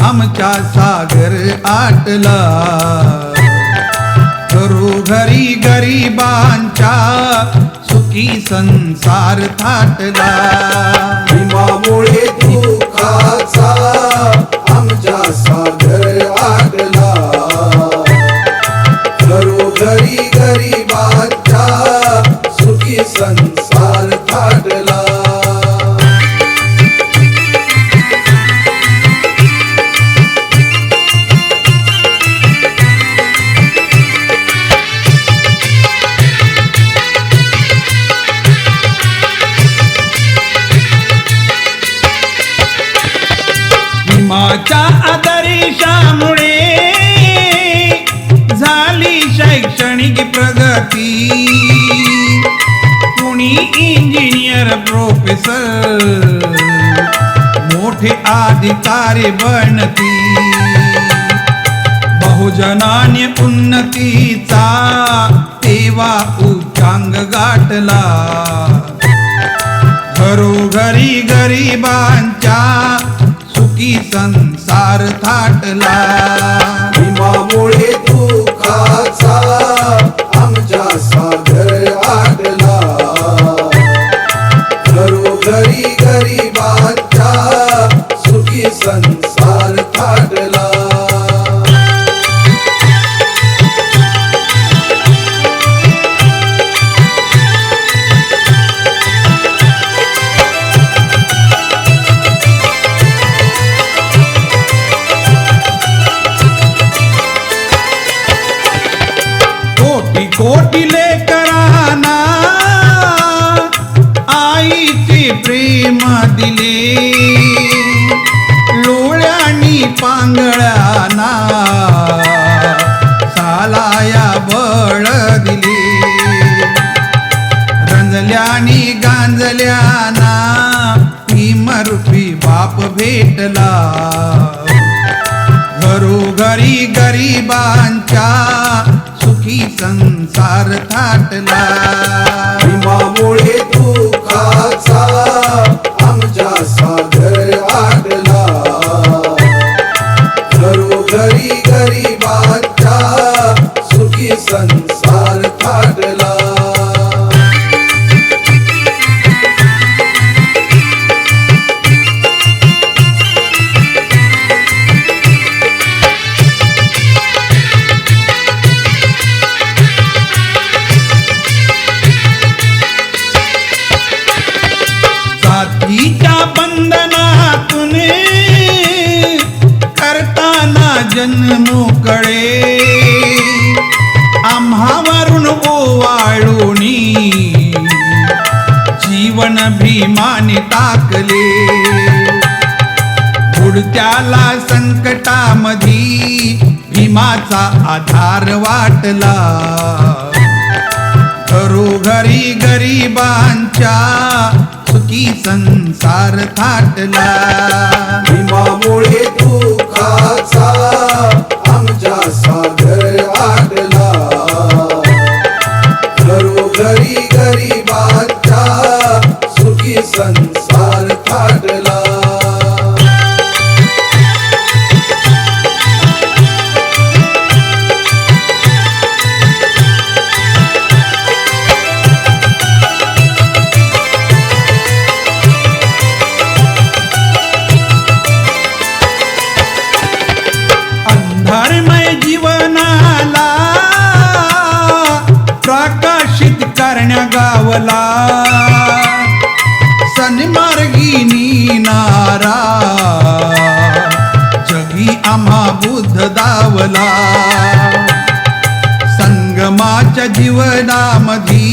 आमच्या सागर आटला. करू घरी गरीबांच्या सुखी संसार थाटला. भीमामुळे दुःखाचा आमच्या सागर आटला. करू घरी गरीबांच्या सुखी संसार भीमाच्या आदर्शामुळे झाली शैक्षणिक प्रगती. कुणी इंजिनियर प्रोफेसर मोठे अधिकारी बनती. बहुजनाने उन्नतीचा तेव्हा उच्चांग गाठला. घरोघरी गरिबांच्या सुखी संसार थाटला. भीमामुळे दुःखाचा आमच्या सागर आटला. घरोघरी गरीबा कोटी कोटी लेकरांना आईचे प्रेम दिले. लोळ्यानी पांगळाना सालाया बळ दिले. रंजल्यानी गांजल्याना भीमरूपी बाप भेटला. घरोघरी गरिबांच्या सुखी संसार थाटला. भीमामुळे दुःखाचा आमच्या सागर आटला घरोघरी गरीबा करताना मोकळे. कळे आम्हावरून ओवाळूनी जीवन भीमाने टाकले. बुडत्याला संकटामधी भीमाचा आधार वाटला. घरोघरी गरीबांच्या सुखी संसार थाटला. भीमामुळे तू घरोघरी करण्या सन्मार्गिनी नारा जगी आम्हा बुद्ध दावला। संगमाच्या जीवनामधी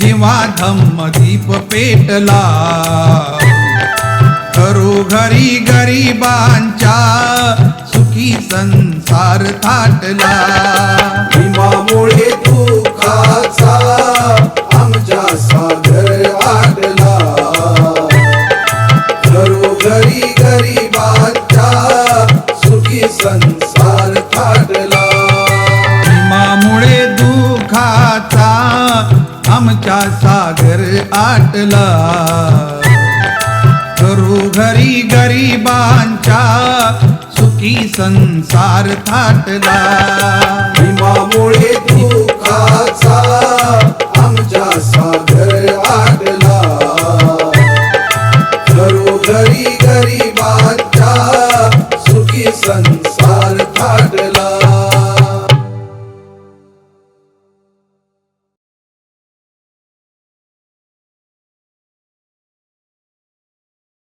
जेव्हा धम्मदीप पेटला। घरोघरी गरीबांच्या सुखी संसार थाटला। भीमामुळे तू आमच्या सागर आटला घरोघरी गरिबांच्या सुखी संसार थाटला भीमामुळे दुःखाचा आमच्या सागर आटला. करू घरी गरिबांच्या सुखी सुखी संसार थाटला. भीमामुळे दुःखाचा